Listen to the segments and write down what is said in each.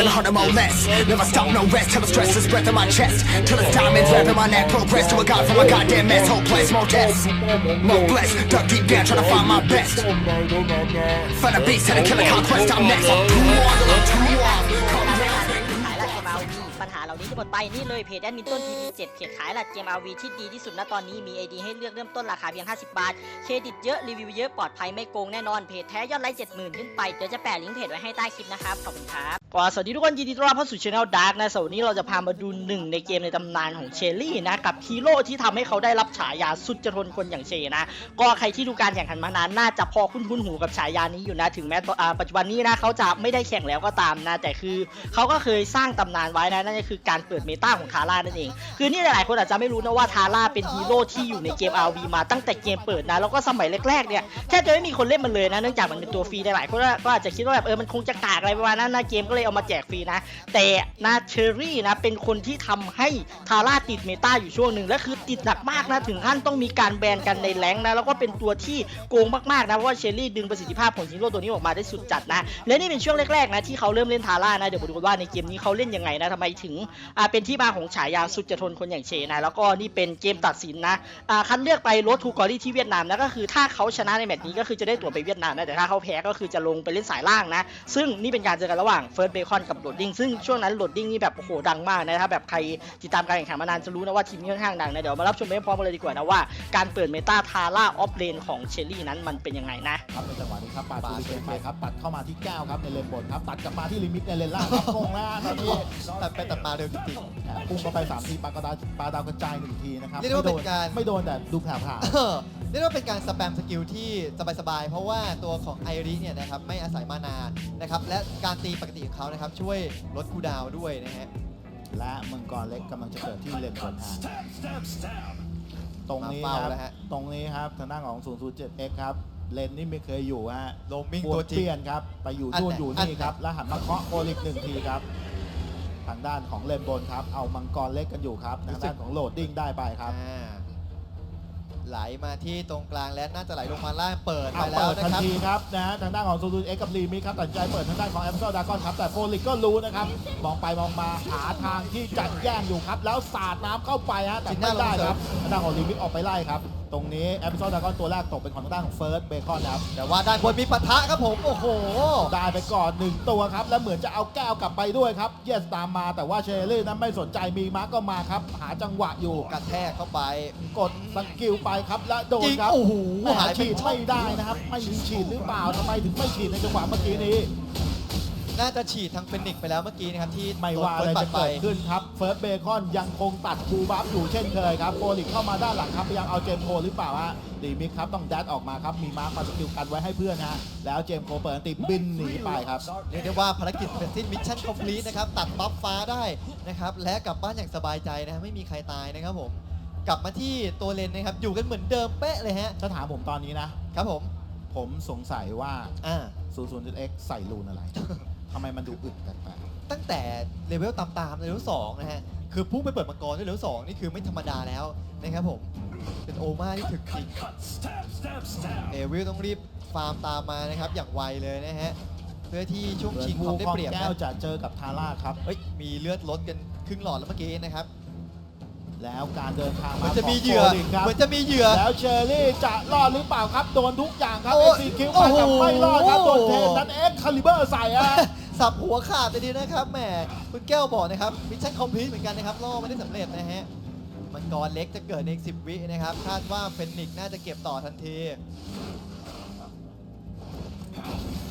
and hard to less. Never stop, no rest till the stress is breath in my chest. Till it's diamonds wrapping my neck. Progress to a god from a goddamn mess. Hopeless, more tests, more blessed. Dug deep down trying to find my best. Find a beast and a killer conquest. I'm next. I'm too on, I'm เหล่านี้จะหมดไปนี่เลยเพจแอดมินต้น PP7 เพจขายหลักเกม RV ที่ดีที่สุดณตอนนี้มี ID ให้เลือกเริ่มต้นราคาเพียง 50 บาท เครดิตเยอะรีวิวเยอะปลอดภัยไม่โกงแน่นอนเพจแท้ยอดไลค์70,000 ขึ้นไปเดี๋ยวจะแปะลิงก์เพจไว้ให้ใต้คลิปนะครับขอบคุณครับก็สวัสดีทุกคนยินดีต้อนรับเข้าสู่ช anel Dark นะสวันนี้เราจะพามาดูหนึ่งในเกมในตำนานของเชลลี่นะกับฮีโร่ที่ทำให้เขาได้รับฉายาสุดจะทนคนอย่างเชนะก็ใครที่ดูการแข่งขันมานานน่าจะพอคุ้นคุ้นหูกับฉายานี้อยู่นะถึงแม้ปัจจุบันนี้นะเขาจะไม่ได้แข่งแล้วก็ตามนะแต่คือเขาก็เคยสร้างตำนานไว้นะนั่นก็คือการเปิดเมตาของทาร่านั่นเอง คือนี่หลายๆคนอาจจะไม่รู้นะว่าทาร่าเป็นฮีโร่ที่อยู่ในเกม RV มาตั้งแต่เกมเปิดนะ แล้วก็สมัยแรกๆเนี่ยแทบจะไม่มีคนเล่นมันเลยนะเนื่องจากมันเป็นตัวฟรีหลายๆคนก็อาจจะคิดว่าแบบเออมันคงจะกากอะไรประมาณนั้นนะเกมก็เลยเอามาแจกฟรีนะ แต่นาเชอรี่นะเป็นคนที่ทำให้ทาร่าติดเมตาอยู่ช่วงหนึ่งและคือติดหนักมากนะถึงขั้นต้องมีการแบนกันในแรงนะแล้วก็เป็นตัวที่โกงมากๆนะเพราะว่าเชอรี่ดึงประสิทธิภาพของฮีโร่ตัวนี้ออกมาได้สุดจัดนะและนี่เป็นช่วงแรกๆนะที่เขาเริ่มเล่นทาร่านะเดี๋ยวมาดูกันว่าในเกมนี้เขาเล่นยังไงนะทำไมถึงเป็นที่มาของฉายาสุดจะทนคนอย่างเชนะ แล้วก็นี่เป็นเกมตัดสินนะอ่าคัดเลือกไปรถทูกอรี่ที่เวียดนามนะก็คือถ้าเขาชนะในแมตช์นี้ก็คือจะได้ตั๋วไปเวียดนามนะแต่ถ้าเขาแพ้ก็คือจะลงไปเล่นสายล่างนะ ซึ่งนี่เป็นการเจอกันระหว่างเฟิร์สเบคอนกับโรดดิ้งซึ่งช่วงนั้นโรดดิ้งนี่แบบโอ้โหดังมากนะถ้าแบบใครติดตามการแข่งขันมานานจะรู้นะว่าทีมนี้ค่อนข้างดังนะเดี๋ยวมารับชมไปพร้อมกันเลยดีกว่านะว่าการเปิดเมตาทาร่าออฟเลนของเชลลี่นั้นมันเป็นยังไงนะครับในจังหวะนี้ครับปาดซูริเกนไปครับตัดเข้ามาที่แก้วครับในเลนบนครับตัดกลับมาที่ลิมิตในเลนล่างครับงงแล้วตอนนี้ตัดไปตัดมาเร็วจริงอะพุ่งเข้าไปสามทีปากระดาปาดาวกระจายหนึ่งทีนะครับเรียกได้ว่าเป็นการ ไม่โดนแต่ดูแผลผๆเออเรียกได้ว่าเป็นการสแปมสกิลที่สบายๆ เพราะว่าตัวของไอริเนี่ยนะครับไม่อาศัยมานานะครับและการตีปกติของเขานะครับช่วยลดคูลดาวน์ด้วยนะฮะ และมังกรเล็กกำลังจะเกิดที่เลนบนฮะตรงนี้มาคเฝ้ารับแล้วฮะตรงนี้ครับทางด้านของ 007X ครับ เลนนี่ไม่เคยอยู่ฮะโลมิงปตัววดจริเปลี่งยนครับ ไปอยู่อันนู่นไหนอยู่อันนี่ไหนครับ แล้วหันมาเคาะโอลิกหนึ่งทีครับ ทางด้านของเลนบนครับ เอามังกรเล็กกันอยู่ครับทางด้านของโหลดดิ้งได้ไปครับ อ่าไหลมาที่ตรงกลางและน่าจะไหลลงมาล่างเปิดไปเอาแล้เปิวดนะทันครับ ทีครับนะฮะทางด้านของซูซูเอ็กกับลีมิครับตัดสินใจเปิดทางด้านของแอมเซลดากอนครับแต่โฟลิกก็รู้นะครับ มองไปมองมาหาทางที่จะแย่งอยู่ครับ แล้วสาดน้ำเข้าไปฮะแต่ไม่ได้ครับทางด้านของลีมิออกไปไล่ครับ ตรงนี้แอมเซลดากอนตัวแรกตกเป็นของทางด้านของเฟิร์สเบคอนครับแต่ว่าด้านบนมีปะทะครับผม โอ้โห ได้ไปก่อนหนึ่งตัวครับ แล้วเหมือนจะเอาแก้วกลับไปด้วยครับเยสตามมาแต่ว่าเชอรี่นั้นไม่สนใจมีมาร์กก็มาครับ หาจังหวะอยู่ กระแทกเข้าไป กดสกิลไปครับและโดนจริงครับโอ้โหแม่หายไปฉีดไม่ได้นะครับ ไม่ถึงฉีดหรือเปล่าทำไมถึงไม่ฉีดในจังหวะเมื่อกี้นี้ น่าจะฉีดทางเฟนิกซ์ไปแล้วเมื่อกี้นะครับที่ไม่ว่าอะไรโดนจะเฟิร์สปัดเกิดขึ้นครับเฟิร์สเบคอนยังคงตัดคูบัฟอยู่เช่นเคยครับโฟลิกเข้ามาด้านหลังครับพยายามเอาเจมส์โคหรือเปล่าฮะดีมิกครับต้องแดดออกมาครับมีมาร์คมาสกิลกันไว้ให้เพื่อนฮะแล้วเจมส์โคเปิดอันติบินหนีไปครับเรียกได้ว่าภารกิจเสร็จสิ้นมิชชั่นคอมพลีทนะครับตัดบัฟฟ้าได้นะครับและกลับบ้านอย่างสบายใจนะฮะไม่มีใครตายนะครับผมกลับมาที่ตัวเลนนะครับอยู่กันเหมือนเดิมเป๊ะเลยฮะถ้าถามผมตอนนี้นะครับผมผมสงสัยว่าอ่า 00X ใส่รูนอะไร ทำไมมันดูอึดแปลกตั้งแต่เลเวลตามๆเลเวลสองนะฮะ คือพุ่งไปเปิดมังกรด้วยเลเวลสองนี่คือไม่ธรรมดาแล้วนะครับผม เป็นโอมาที่ถึกจริงเอวิลต้องรีบฟาร์มตามมานะครับ อย่างไวเลยนะฮะ เพื่อที่ช่วงเหมือนชิงวูความได้คองเปรียบแก้นะวจะเจอกับทาร่าครับเฮ้ย มีเลือดลดกันครึ่งหลอดแล้วเมื่อกี้นะครับ แล้วการเดินทางเหมามือนจะมีขงเหยื่อโฟลิกครับเหมือนจะมีเหยื่อ แล้วเชอรี่จะรอดหรือเปล่าครับ โดนทุกอย่างครับโอ้เอซีคิวไปกับโอ้โหไม่รอดครับ โดนเทนนั้นเอ็กคาลิเบอร์ใส่อะ สับหัวขาดไปดีนะครับแหมคุณแก้วบอกนะครับมิชชั่นคอมพลีทเหมือนกันนะครับล่อไม่ได้สำเร็จนะฮะมังกรเล็กจะเกิดในอีก10 วินะครับ คาดว่าเฟนิกซ์น่าจะเก็บต่อทันที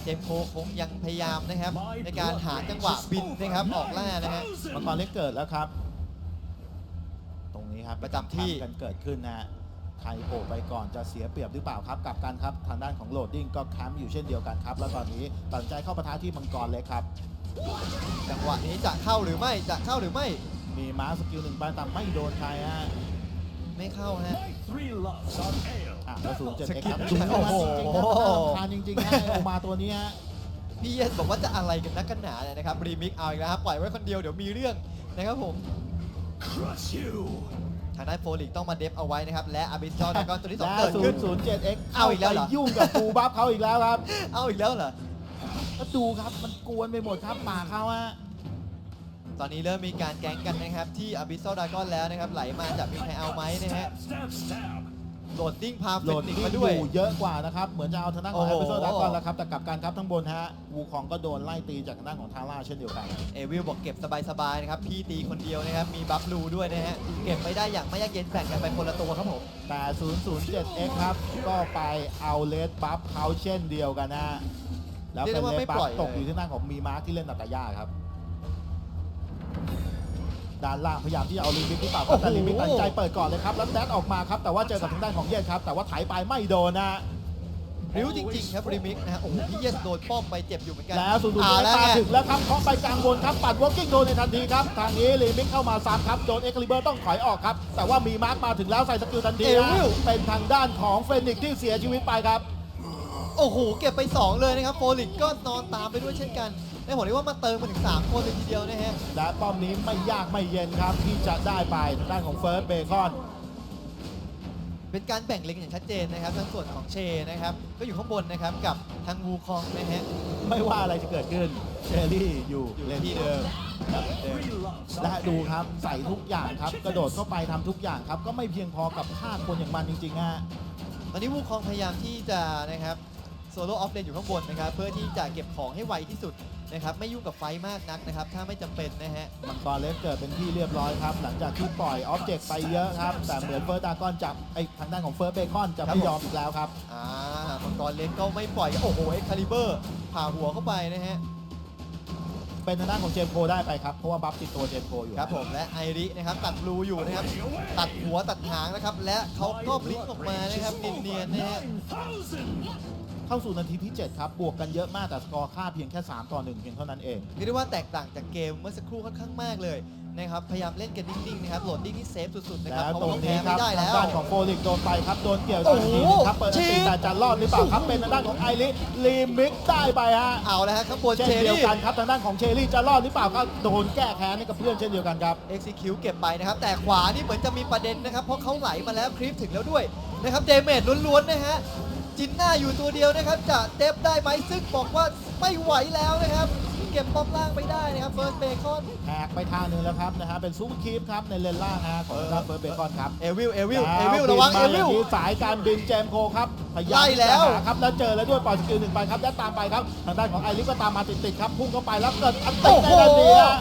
เจมส์โคคงยังพยายามนะครับ ในการหาจังหวะบินนะครับออกล่านะฮะ มังกรเล็กเกิดแล้วครับ ตรงนี้ครับประจำที่ กันเกิดขึ้นนะฮะ ใครโผล่ไปก่อนจะเสียเปรียบหรือเปล่าครับกลับกันครับ ทางด้านของโหลดดิ้งก็แคมป์อยู่เช่นเดียวกันครับ แล้วตอนนี้ตัดสินใจเข้าปะทะที่มังกรเล็กครับ จังหวะนี้จะเข้าหรือไม่จะเข้าหรือไม่มีมาร์คสกิลหนึ่งไปแต่ไม่โดนใครฮะไม่เข้าฮะ อะแล้วศูนย์เจ็ดสเอ็กกิคลรับดูโอ้โหทานจริงๆนะโอมาตัวนี้ฮะ พี่เยสบอกว่าจะอะไรกันนักกันหนาเนี่ยนะครับรีมิกเอาอีกแล้วครับปล่อยไว้คนเดียวเดี๋ยวมีเรื่องนะครับผม ทางด้านโฟลิกต้องมาเดฟเอาไว้นะครับ และอาบิสจอแล้วก็ตัวที่สองและเกิดศูขึ้นนย์ศูนย์เจ็ดเอ็กเอาอีกแล้วเหรอ ยุ่งกับปูบัฟเขาอีกแล้วครับเอาอีกแล้วเหรอ ก็ดูครับมันกวนไปหมดครับป่าเขาฮะตอนนี้เริ่มมีการแก๊งกันนะครับ ที่อ b ิ s ซ a l ดากอนแล้วนะครับ ไหลมาจากมีใครเอาไหมนะฮะ โหลดดิ้งพาโหเฟลนดนิกที่มาอด้วยยู่เยอะกว่านะครับ เหมือนจะเอาทางด้านของโอ้แอโหปเปิลโซดากอนแล้วครับ แต่กลับการครับทั้งบนฮะ วูคองก็โดนไล่ตีจากทางด้านของทาร่าเช่นเดียวกัน เอวิลบอกเก็บสบายๆนะครับ พี่ตีคนเดียวนะครับ มีบัฟลูด้วยนะฮะ เก็บไม่ได้อย่างไม่ยากเย็นแบ่งกันไปคนละตัวครับผม แต่ 007X ครับ ก็ไปเอาเลสบัฟเขาเช่นเดียวกันนะฮะแล้วเป็นเรียกได้ว่าเลไม่สบัปล่ฟอยตกเลยอยู่ที่หน้าของมีมาร์คที่เล่นนาตาย่าครับ ด้านล่างพยายามที่จะเอาลิมิกหรือเปล่าครับแต่ลิมิกตัดใจเปิดก่อนเลยครับแล้วแดดออกมาครับแต่ว่าเจอกับทางด้านของเยสครับแต่ว่าไถไปไม่โดนนะฮะริ้วจริงๆครับริมิกนะฮะโอ้โหพี่เยสโดนป้อมไปเจ็บอยู่เหมือนกันแล้วสุดอ่าๆแล้วมาไงถึงแล้วครับเคาะไปกลางบนครับปัดวอล์กิ้งโดนในทันทีครับทางนี้ลิมิกเข้ามาซ้ำครับโดนเอ็กลิเบอร์ต้องถอยออกครับแต่ว่ามีมาร์คมาถึงแล้วใส่สกิลทันทีเอนะวิลเป็นทางด้านของเฟนิกซ์ที่เสียชีวิตไปครับ โอ้โหเก็บไป 2 เลยนะครับโฟลิกก็นอนตามไปด้วยเช่นกัน ได้ผมเรียกว่ามาเติมมาถึง 3 คนเลยทีเดียวนะฮะ และป้อมนี้ไม่ยากไม่เย็นครับ ที่จะได้ไปทางด้านของเฟิร์สเบคอน เป็นการแบ่งเลนอย่างชัดเจนนะครับทั้งส่วนของเชนะครับ ก็อยู่ข้างบนนะครับกับทางวูคองนะฮะ ไม่ว่าอะไรจะเกิดขึ้นเชอรี่อยู่อยู่เลนที่ที่เดิเดิมมและดูครับใส่ทุกอย่างครับ กระโดดเข้าไปทำทุกอย่างครับ ก็ไม่เพียงพอกับฆ่าคนอย่างมันจริงๆฮะ ตอนนี้วูคองพยายามที่จะนะครับ โซโล่ออฟเลนอยู่ข้างบนนะครับ เพื่อที่จะเก็บของให้ไวที่สุดนะครับ ไม่ยุ่งกับไฟท์มากนักนะครับ ถ้าไม่จำเป็นนะฮะ มังกรเล็กเกิดเป็นที่เรียบร้อยครับ หลังจากที่ปล่อยออบเจกต์ไปเยอะครับ แต่เหมือนเฟิร์สดากอนจับไอ้ทางด้านของเฟิร์สเบคอนจะครัไม่บผมยอมอีกแล้วครับ อ่า มังกรเลนก็ไม่ปล่อย โอ้โห เอ็กคาลิเบอร์ผ่าหัวเข้าไปนะฮะ เป็นทางด้านของเจมส์โคได้ไปครับ เพราะว่าบัฟติดตัวเจมส์โคอยู่ครับผมและไอรินะครับตัดบลูอยู่นะครับ ตัดหัวตัดหางนะครับ และเขาก็บลิงก์ออกมานะครับเนียนๆนะฮะ เข้าสู่นาทีที่ 7 ครับ บวกกันเยอะมากแต่สกอร์ค่าเพียงแค่ 3 ต่อ 1 เพียงเท่านั้นเอง เรียกได้ว่าแตกต่างจากเกมเมื่อสักครู่ค่อนข้างมากเลยนะครับพยายามเล่นกันนิ่งๆนะครับโหลดดิ้งที่เซฟสุดๆนะครับแล้วเพราะตรงว่าแพ้นี้คไม่รับได้ทาแล้งวด้านของโฟลิกโดนไปครับ โดนเกี่ยวโอ้จากโหทีนึงครับ เปิดอันตีชิปแต่จะรอดหรือเปล่าครับ เป็นทางด้านของไอริลีมิกได้ไปฮะ เอาแล้วฮะข้างบนเช่นเชเดียวรี่ กันครับ ทางด้านของเชอรี่จะรอดหรือเปล่าก็โดนแก้แค้นให้กับเพื่อนเช่นเดียวกันครับเอ็กซิคิวเก็บไปนะครับ แต่ขวานี่เหมือนจะมีประเด็นนะครับ เพราะเขาไหลมาแล้วคลิปถึงแล้วด้วยนะครับเดเมจล้วนๆนะฮะ จินหน้าอยู่ตัวเดียวนะครับ จะเดฟได้ไหมซึ่งบอกว่าไม่ไหวแล้วนะครับ เก็บป้อมล่างไปได้นะครับเฟิร์สเบคอนแหกไปทางหนึงแล้วครับนะฮะเป็นซูเปอร์คีปครับในเลนล่างฮะของทางด้านเฟิร์สเบคอนครับเอวิลเอวิลแล้เอวิลระวังบิเอนมาวิลย่างนี้สายการบินเจมส์โคครับพยายามไล่แล้วที่จะหาครับแล้วเจอแล้วด้วยปล่อยสกิลหนึ่งไปครับแล้วตามไปครับทางด้านของไอริสก็ตามมาติดๆครับพุ่งเข้าไปแล้วเกิดอันติได้ทันทีฮะ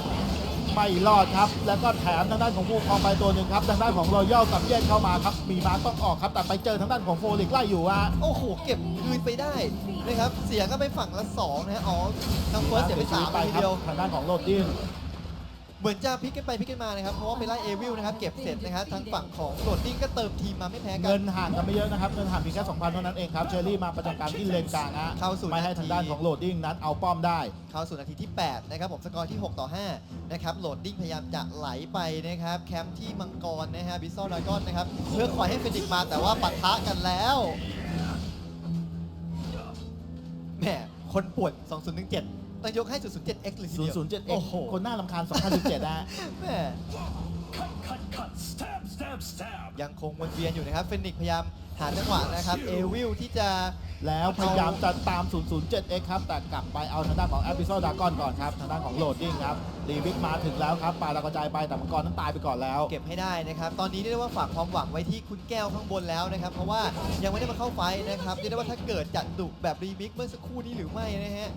ไม่รอดครับ แล้วก็แถมทางด้านของวูคองไปตัวหนึ่งครับ ทางด้านของรอยัลกับเย็นเข้ามาครับ มีมาร์คต้องออกครับ แต่ไปเจอทางด้านของโฟลิกไล่อยู่ฮะโอ้โห เก็บคืนไปได้นะครับ เสียก็ไปฝั่งละสองนะฮะ อ๋อทางเฟิร์สเสียไปสามไปไปคทีรับเดียว ทางด้านของโรดดิน เหมือนจะพลิกกันไปพลิกกันมานะครับเพราะว่าไปไล่เอวิลนะครับเก็บเสร็จนะครับทางฝั่งของโรดดิ้งก็เติมทีมมาไม่แพ้กัเงินนห่างกันไม่เยอะนะครับ เงินห่างเพียงแค่2,000เท่านั้นเองครับ เชอรี่มาประจำการที่เลนกลางฮะเข้าสู่ ไม่ให้ทางด้านของโหลดดิ้งนั้นเอาป้อมได้ เข้าสู่นาทีที่ 8 นะครับผมสกอร์ที่ 6 ต่อ 5 นะครับโหลดดิ้งพยายามจะไหลไปนะครับ แคมป์ที่มังกรนะฮะบิซซอลดากอนนะครับเพื่อคอยให้เฟนิกซ์มาแต่ว่าปัดทะกันแล้วแหมคนปวด2017 ต้องยกให้ 007X เลยทีเดียว 007X โอ้โหคนหน้าลำคาญ2017นะฮะแหมยังคงวนเวียนอยู่นะครับ เฟนิกซ์พยายาม หาจังหวะนะครับ เอวิลที่จะแล้วพยายามจะตาม 007X ครับ แต่กลับไปเอาทางด้านของ a b i s s a l Dragon ก่อนครับ ทางด้านของโหลดดิ้งครับรีวิกมาถึงแล้วครับปาดาวกระจายไปแต่มังกรนั้นตายไปก่อนแล้ว เก็บให้ได้นะครับ ตอนนี้เรียกได้ว่าฝากความหวังไว้ที่คุณแก้วข้างบนแล้วนะครับ เพราะว่ายังไม่ได้มาเข้าไฟท์นะครับเรียกได้ว่าถ้าเกิดจัดดุแบบรีมิกเมื่อสักครู่นี้หรือไม่นะฮะ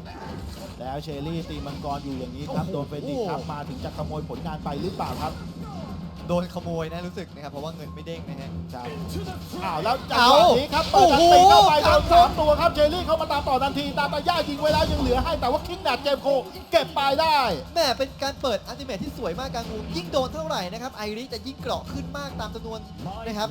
แล้วเชอรี่ตีมังกรอยู่อย่างนี้ครับโอ้โหโดนเฟนิกซ์ครับมาถึงจะขโมยผลงานไปหรือเปล่าครับ โดนขโมยนะรู้สึกนะครับเพราะว่าเงินไม่เด้งนะฮะ ครับอ้าวแล้วจังเอาหวะนี้ครับเปิดอันตีโอ้โหเข้าไปโดครันบสามตัวครับเชอรี่เข้ามาตามต่อทันทีตามตาย่ายิงไว้แล้วยังเหลือให้แต่ว่าคิงแดดเจมส์โคเก็บไปได้ แหม่เป็นการเปิดอัลติเมทที่สวยมากกลางวงยิ่งโดนเท่าไหร่นะครับไอริจะยิ่งเกราะขึ้นมากตามจำนวนนะครับ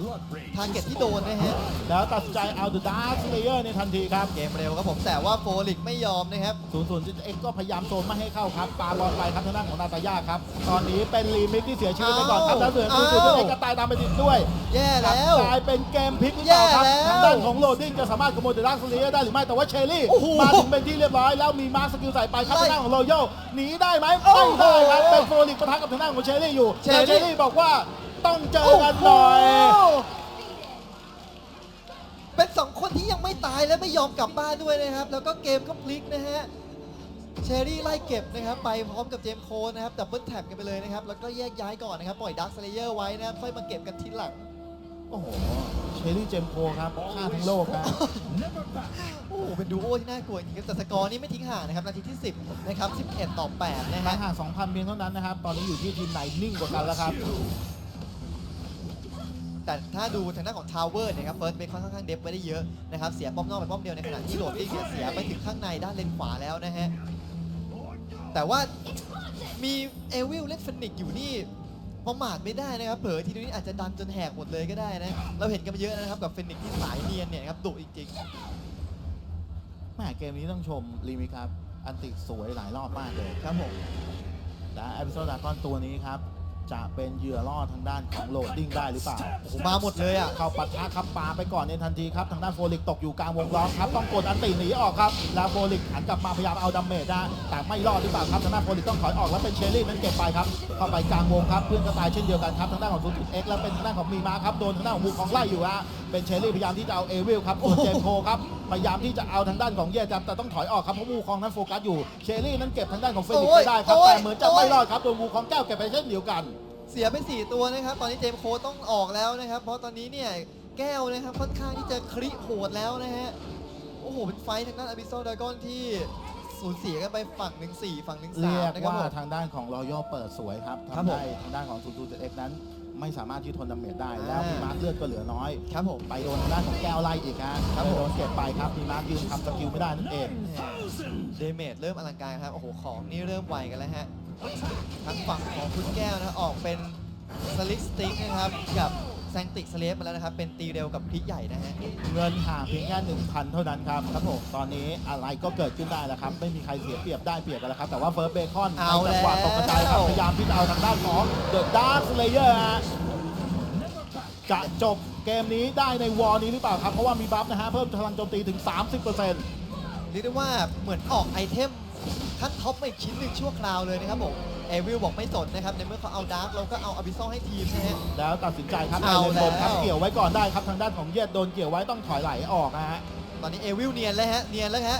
ทาร์เก็ตที่โดนนะฮะแล้วตัดสินใจเอาเดอะดาร์สเลเยอร์ในทันทีครับเกมเร็วครับผมแต่ว่าโฟลิกไม่ยอมนะครับ0 0 X ก็พยายามโซนไม่ให้เข้าครับปาบอลไปครับทางด้านของนาตาย่าครับตอนนี้เป็นลีมิกที่เสียชีวิตไปก่อนครับแล้วเหลืออ้าว0 0 X ก็ตายตามไปติดด้วยแย่แล้วกลายเป็นเกมพลิกหรือเปล่าครับแย่แล้วทางด้านของโรดดิ้งจะสามารถขโมยเดอะดาร์สเลเยอร์ได้หรือไม่แต่ว่าเชอรี่โอ้โหมาถึงเป็นที่เรียบร้อยแล้วมีมาร์คสกิลใส่ไปครับไล่ทางด้านของโรโยหนีได้ไหมโอ้ไม่โหได้ครับเป็นโฟลิกปะทะกับทางด้านของเชอรี่อยู่เชอรี่แล้วเชอรี่บอกว่าต้องเจอกันหน่อยโโหเป็นสองคนที่ยังไม่ตายและไม่ยอมกลับบ้านด้วยนะครับ แล้วก็เกมก็พลิกนะฮะ เชอรี่ไล่เก็บนะครับไปพร้อมกับเจมส์โคนนะครับดับเบิลแท็บกันไปเลยนะครับแล้วก็แยกย้ายก่อนนะครับปล่อยดักสเลเยอร์ไว้นะครับค่อยมาเก็บกันทีหลัง โอ้โหเชอรี่เจมโคครับฆ่าทั้งโลกครับ โอ้โหเป็นดูโอที่น่ากลัวจริงๆแต่สกอร์นี่ไม่ทิ้งห่างนะครับนาทีที่ 10นะครับ11 ต่อ 8 นะห่าฮะงห่าง2,000เพียงเท่านั้นนะครับ ตอนนี้อยู่ที่ทีมไหนนิ่งกว่ากันแล้วครับ แต่ถ้าดูทางด้านของทาวเวอร์เนี่ยครับเฟิร์สเบคค่อนข้างเดฟไว้ได้เยอะนะครับ เสียป้อมนอกไปป้อมเดียวในขณะที่โหลดดิ้งเนี่ยเสียไปถึงข้างในด้านเลนขวาแล้วนะฮะ แต่ว่ามีเอวิลเล็กฟนิกอยู่นี่ประมาทไม่ได้นะครับ เผลอทีนี้อาจจะดันจนแหกหมดเลยก็ได้นะ เราเห็นกันมาเยอะนะครับกับฟนิกที่สายเนียนเนี่ยครับดุจริงๆแม่เกมนี้ต้องชมรีมิครับ อันติสวยหลายรอบมากเลยครับผมและเอพิโซดดากอนตัวนี้ครับ จะเป็นเหยื่อล่อทางด้านของโหลดดิ้งได้หรือเปล่าโอ้โหมาหมดเลยอะเข้าปัดทะครับปาไปก่อนในทันทีครับทางด้านโฟลิกตกอยู่กลางวงล้อมครับต้องกดอันติหนีออกครับแล้วโฟลิกหันกลับมาพยายามเอาดัมเมจนะแต่ไม่รอดหรือเปล่าครับทางด้านโฟลิกต้องถอยออกแล้วเป็นเชอรี่นั้นเก็บไปครับเข้าไปกลางวงครับเพื่อนก็ตายเช่นเดียวกันครับทางด้านของซูซูเอ็กแล้วเป็นทางด้านของมีมาครับโดนทางด้านของมูของไล่อยู่ฮะเป็นเชอรี่พยายามที่จะเอาเอวิลครับส่วนเจมโคครับ พยายามที่จะเอาทางด้านของเย่จับแต่ต้องถอยออกครับเพราะมูคองนั้นโฟกัสอยู่เชอรี่นั้นเก็บทางด้านของเฟลิกซ์ไปได้ครับโอ้ยแต่เหมือนจะไม่รอดครับโดนมูคองแก้วเก็บไปเช่นเดียวกัน เสียไป4ตัวนะครับ ตอนนี้เจมส์โคต้องออกแล้วนะครับ เพราะตอนนี้เนี่ยแก้วนะครับค่อนข้างที่จะคลิโหดแล้วนะฮะ โอ้โห เป็นไฟท์ทางด้านอ b ิ s ซ l ด r a กอนที่สูญเสียกันไปฝั่งหนึ่งสี่ฝั่งหนึ่งเรีสามยกนะครับว่าผม ทางด้านของรอยัลเปิดสวยครับครับทำผม ให้ทางด้านของซูซูเอ็กนั้น ไม่สามารถที่ทนดาเมจได้อ่าแล้วมีมาร์คเลือดก็เหลือน้อยครับผมไปโดนทางด้านของแก้วไล่อีกฮะครับไปผมโดนเก็บไปครับมีมาร์คยืนทำสกิลไม่ได้นั่นเองเดเมจเริ่มอลังการครับโอ้โหของนี่เริ่มไวกันแล้วฮะทางฝั่งของคุณแก้วนะออกเป็นสลิกสติ๊กนะครับกับ แซงติกสเลฟมาแล้วนะครับ เป็นตีเร็วกับพลิกใหญ่นะฮะ เงินห่างเพียงแค่1,000 เท่านั้นครับครับผมตอนนี้อะไรก็เกิดขึ้นได้แล้วครับ ไม่มีใครเสียเปรียบได้เปรียบกันแล้วครับ แต่ว่าเฟิร์สเบคอนในเอาจังหวะแล้ว ตกกระจายครับพยายามที่จะเอาทางด้านของเดอะดาร์คเลเยอร์ฮะจะจบเกมนี้ได้ในวอร์นี้หรือเปล่าครับ เพราะว่ามีบัฟนะฮะเพิ่มพลังโจมตีถึง 30%เรียกได้ว่าเหมือนออกไอเทมขั้นท็อปมาอีกชิ้นหนึ่งชั่วคราวเลยนะครับผม เอวิลบอกไม่สนนะครับ ในเมื่อเขาเอาดาร์กเราก็เอาอ b ิ s ซ l ให้ทีมนะฮะ แล้วตัดสินใจครับในเอาเลนบนครับแล้วเกี่ยวไว้ก่อนได้ครับทางด้านของเยียดโดนเกี่ยวไว้ต้องถอยไหลออกนะฮะตอนนี้เอวิลเนียนแล้วฮะ เนียนแล้วฮะ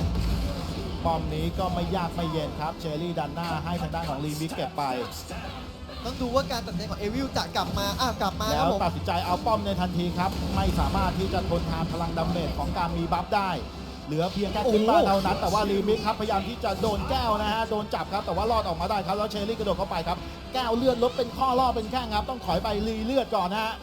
ป้อมนี้ก็ไม่ยากไม่เย็นครับเชอรี่ดันหน้าให้ทางด้านของลีมิกเก็บไป ต้องดูว่าการตัดสินใจของเอวิลจะกลับมา อ้าวกลับมาคแล้รับวผม ตัดสินใจเอาป้อมในทันทีครับ ไม่สามารถที่จะทนทานพลังดาเมจของการมีบัฟได้ เหลือเพียงแค่ขึ้นบ้านเท่านั้น แต่ว่าลีมิกครับพยายามที่จะโดนแก้วนะฮะโดนจับครับแต่ว่ารอดออกมาได้ครับแล้วเชอรี่กระโดดเข้าไปครับแก้วเลือดลดเป็นข้อล่อเป็นแข้งครับต้องถอยไปรีเลือดก่อนนะฮะ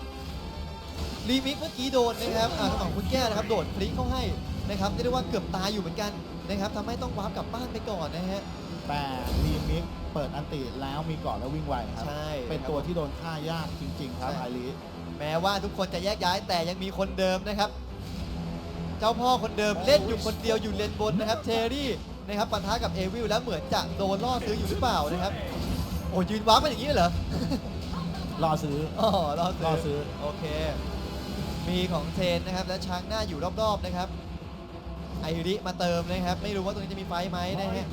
รีมิกเมื่อกี้โดนนะครับอ่าทางฝั่งคุณแก้วนะครับโดดพลิกเข้าให้นะครับเรียกได้ว่าเกือบตายอยู่เหมือนกันนะครับทำให้ต้องวาร์ปกลับบ้านไปก่อนนะฮะ แต่ลีมิกเปิดอันติแล้วมีเกาะแล้ววิ่งไวครับใช่เป็นตัวที่โดนฆ่ายากจริง ๆ ครับใช่ ไอริ แม้ว่าทุกคนจะแยกย้ายแต่ยังมีคนเดิมนะครับ เจ้าพ่อคนเดิมเล่นอยู่คนเดียวอยู่เลนบนนะครับเทรี่นะครับปะทะกับเอวิลแล้วเหมือนจะโดนล่อซื้ออยู่หรือเปล่านะครับโอ้ยืนว้าร์ปเป็นอย่างนี้เลยเหรอ รอซื้อ อ๋อล่อซื้อล่อซื้อ โอเค มีของเทนนะครับ และช้างหน้าอยู่รอบๆนะครับ ไอริมาเติมนะครับ ไม่รู้ว่าตรงนี้จะมีไฟท์ไหมนะฮะ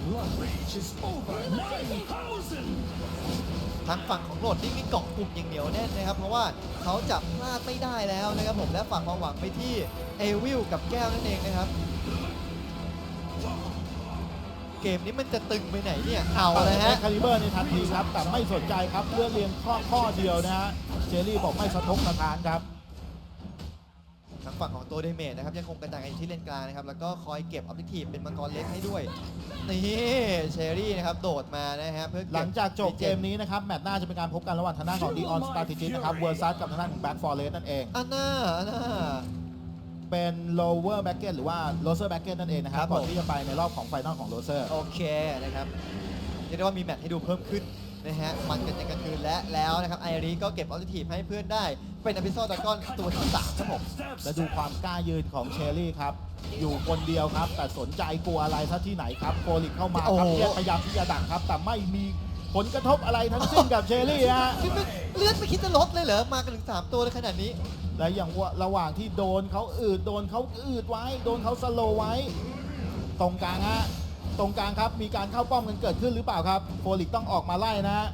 ทางฝั่งของโหลดนี่มีเกาะกลุ่มอย่างเหนียวแน่นนะครับ เพราะว่าเขาจะพลาดไม่ได้แล้วนะครับผมและฝากความหวังไปที่เอวิลกับแก้วนั่นเองนะครับ เกมนี้มันจะตึงไปไหนเนี่ยเอาเลยฮะ คาลิเบอร์ในทันทีครับ แต่ไม่สนใจครับเลือกเรียงข้อข้อเดียวนะฮะเจอรี่บอกไม่สะทกสะทานครับ ทางฝั่งของตัวเดเมจนะครับยังคงกระจายกันอยู่ที่เลนกลางนะครับแล้วก็คอยเก็บออบเจกตีฟเป็นมังกรเล็กให้ด้วยนี่เชอรี่นะครับโดดมานะฮะเพื่อเบหลังจากจบเกมนี้นะครับ แมตช์หน้าจะเป็นการพบกันระหว่างทางด้านของ Dion Strategy นะครับเวอร์ซัสกับทางด้านของ Back Forest นั่นเอง อันน่าอันน่า เป็น lower bracket หรือว่า lower bracket นั่นเองนะคครัรับบก่อนผมที่จะไปในรอบของไฟนอลของ loser โอเคนะครับเรียกได้ว่ามีแมตช์ให้ดูเพิ่มขึ้น นะฮะมันกันอย่างกลางคืนและแล้วนะครับไอรีก็เก็บออบเจกตีฟให้เพื่อนได้เป็นอพิโซดดากอนตัวที่สามครับผมและดูความกล้ายืนของเชอรี่ครับ อยู่คนเดียวครับ แต่สนใจกลัวอะไรซะที่ไหนครับโกลิกเข้ามาครับโอ้โหเรียกพยายามที่จะดักครับ แต่ไม่มีผลกระทบอะไรทั้งสิ้นกับเชอรี่ฮะนี่ไม่เลือดไม่คิดจะลดเลยเหรอมากันถึง3ตัวในขนาดนี้ และอย่างว่าระหว่างที่โดนเขาอืดโดนเขาอืดไว้ โดนเขาสโลว์ไว้ ตรงกลางฮะ ตรงกลางครับ มีการเข้าป้อมกันเกิดขึ้นหรือเปล่าครับ โฟลิกต้องออกมาไล่นะฮะ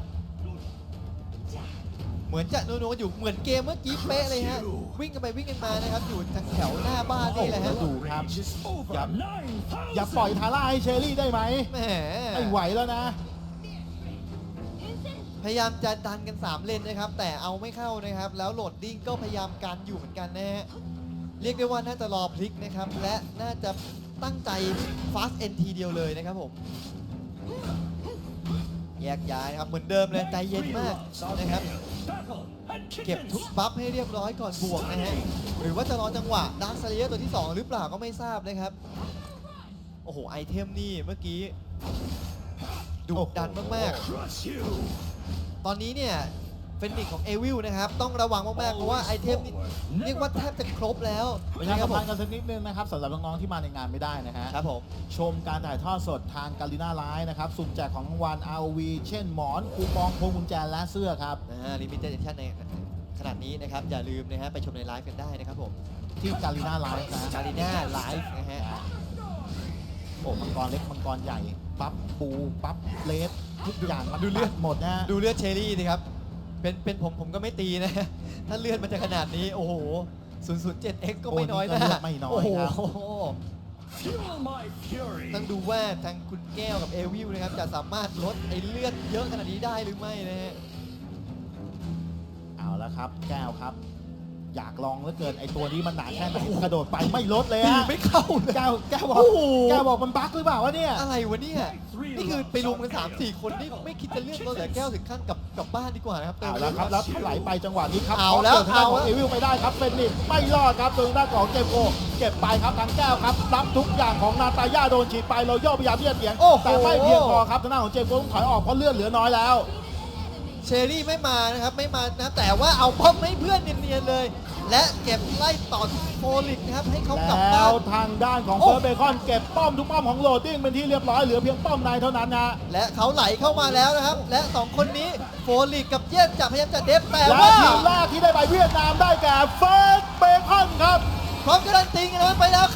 เหมือนจะโนๆอยู่เหมือนเกมเมื่อกี้เป๊ะเลยฮะวิ่งกันไปวิ่งกันมานะครับอยู่ทางแถวหน้าบ้านโอ้นี่แหละโหฮะดูครับอย่าอย่าปล่อยทาร่าให้เชอรี่ได้ไหมแหมไม่ไหวแล้วนะ พยายามจะดันกัน 3 เลนนะครับ แต่เอาไม่เข้านะครับ แล้วโหลดดิ้งก็พยายามกันอยู่เหมือนกันนะฮะเรียกได้ว่าน่าจะรอพลิกนะครับ และน่าจะ ตั้งใจ fast end ทีเดียวเลยนะครับผม แยกย้ายนะครับเหมือนเดิมเลยใจเย็นมากนะครับ เก็บทุกบัฟให้เรียบร้อยก่อนบวกนะฮะ หรือว่าจะรอจังหวะดาร์คซาเลียตัวที่ 2 หรือเปล่าก็ไม่ทราบนะครับ โอ้โห ไอเทมนี่เมื่อกี้ดุดันมากๆ ตอนนี้เนี่ย เฟนิกของเอวิลนะครับ ต้องระวังมากๆเพราะว่าไอเทมนี่เรียกว่าแทบจะครบแล้วประชานะคสัรัมบผพันมธ์กันสักนิดนึงนะครับสำหรับน้องๆที่มาในงานไม่ได้นะฮะครับผมชมการถ่ายทอดสดทางกาลิน่าไลฟ์นะครับสุ่มแจกของรางวัล ROV เช่นหมอนคูปองพวงกุญแจและเสื้อครับนะฮะลิมิเต็ดชั่นในขนาดนี้นะครับ อย่าลืมนะฮะไปชมในไลฟ์กันได้นะครับผมที่กาลิน่าไลฟ์นะกาลิน่าไลฟ์นะฮะโอ้มังกรเล็กมังกรใหญ่ ปั๊บปู ปั๊บเลสทุกอย่างมันดูเลือดหมดนะดูเลือดเชอรี่สิครับ เป็นเป็นผมผมก็ไม่ตีนะ ถ้าเลือดมันจะขนาดนี้ โอ้โห 007X ก็ไม่น้อยนะโอ้นี่ก็เลือดไม่น้อยโอ้โหครับต้องดูว่าทางคุณแก้วกับเอวิลนะครับ จะสามารถลดไอ้เลือดเยอะขนาดนี้ได้หรือไม่นะฮะ เอาละครับ แก้วครับ อยากลองเหลือเกินไอตัวนี้มันหนาแค่ไหนกระโดดไปไม่ลดเลยตีฮะไม่เข้าเลย แก้วแก้วบอกโอ้โห แก้วบอกมันบั๊กหรือเปล่าวะเนี่ย อะไรวะเนี่ย นี่คือไปรวมกัน3 4คนนี่ไม่คิดจะเลือกตัวแต่แก้วถึงขั้นกลับกลับบ้านดีกว่านะครับเอาแล้วครับแล้วถลายไปจังหวะนี้ครับเอาแล้วขทางด้านของเอาแล้ว เอวิลไปได้ครับเป็นนิดไม่รอดครับตรงด้านของเกมโกเก็บไปครับทางแก้วครับรับทุกอย่างของนาตาย่าโดนฉีดไปเราโย่พยายามที่จะเถียงโอ้โห แต่ไม่เพียงพอครับทางด้านของเจมส์โกต้องถอยออกเพราะเลือดเหลือน้อยแล้ว เชอรี่ไม่มานะครับไม่มานะแต่ว่าเอาป้อมให้เพื่อนเนียนๆเลย และเก็บไล่ต่อที่โฟลิกนะครับให้เขากลับแล้บ้าวน ทางด้านของโอ้ เฟิร์สเบคอนเก็บป้อมทุกป้อมของโรดดิ้งเป็นที่เรียบร้อยเหลือเพียงป้อมในเท่านั้นนะและเขาไหลเข้ามาแล้วนะครับ และ2คนนี้โฟลิกกับเยสจะพยายามจะเดฟแต่และว่าทีมแรกที่ได้ไปเวียดนามได้แก่เฟิร์สเบคอนครับ พร้อมการันตีกันนะไปแล้ว